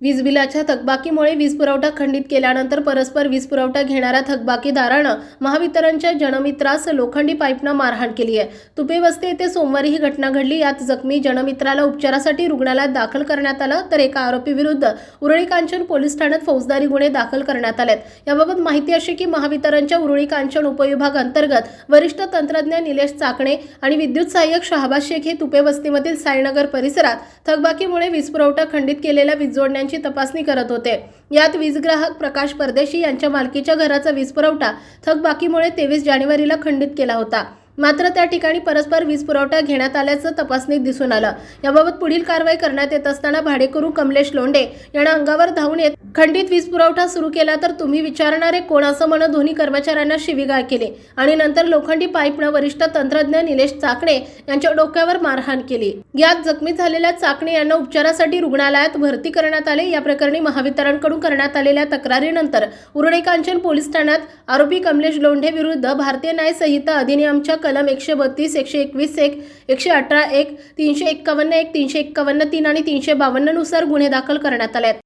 वीज बिलाच्या थकबाकीमुळे वीज पुरवठा खंडित केल्यानंतर परस्पर वीज पुरवठा घेणाऱ्या थकबाकीदारानं महावितरणच्या जनमित्रास लोखंडी पाईपनं मारहाण केली आहे. तुपे वस्ती येथे सोमवारी ही घटना घडली. यात जखमी जनमित्राला उपचारासाठी रुग्णालयात दाखल करण्यात आलं तर एका आरोपी विरुद्ध उरळी कांचन पोलीस ठाण्यात फौजदारी गुन्हे दाखल करण्यात आलेत. याबाबत माहिती अशी की महावितरणच्या उरळी कांचन उपविभाग अंतर्गत वरिष्ठ तंत्रज्ञ निलेश चाकणे आणि विद्युत सहाय्यक शहाबाज शेख हे तुपे वस्तीमधील साईनगर परिसरात थकबाकीमुळे वीज पुरवठा खंडित केलेल्या वीज जोडण्यांची तपासणी करत होते. यात वीज ग्राहक प्रकाश परदेशी यांच्या मालकीच्या घराचा वीज पुरवठा थकबाकीमुळे तेवीस जानेवारीला खंडित केला होता. मात्र त्या ठिकाणी परस्पर वीज पुरवठा घेण्यात आल्याचं तपासणीत दिसून आलं. याबाबत पुढील कारवाई करण्यात येत असताना भाडेकरू कमलेश लोंडे यांना अंगावर धावून येत खंडित वीज पुरवठा सुरू केला तर तुम्ही विचारणारे कोण असं म्हणत दोन्ही कर्मचाऱ्यांना शिवीगाळ केले. आणि नंतर लोखंडी पाईपनं वरिष्ठ तंत्रज्ञ निलेश चाकणे यांच्या डोक्यावर मारहाण केली. यात जखमी झालेल्या चाकणे यांना उपचारासाठी रुग्णालयात भरती करण्यात आले. या प्रकरणी महावितरणकडून करण्यात आलेल्या तक्रारीनंतर उरणे कांचन पोलीस ठाण्यात आरोपी कमलेश लोंढे विरुद्ध भारतीय न्याय संहिता अधिनियमच्या कलम एकशे बत्तीस एकशे एकवीस एक एकशे अठरा एक तीनशे एक्कावन्न एक तीनशे एक्कावन्न तीन आणि तीनशे बावन्ननुसार गुन्हे दाखल करण्यात आले आहेत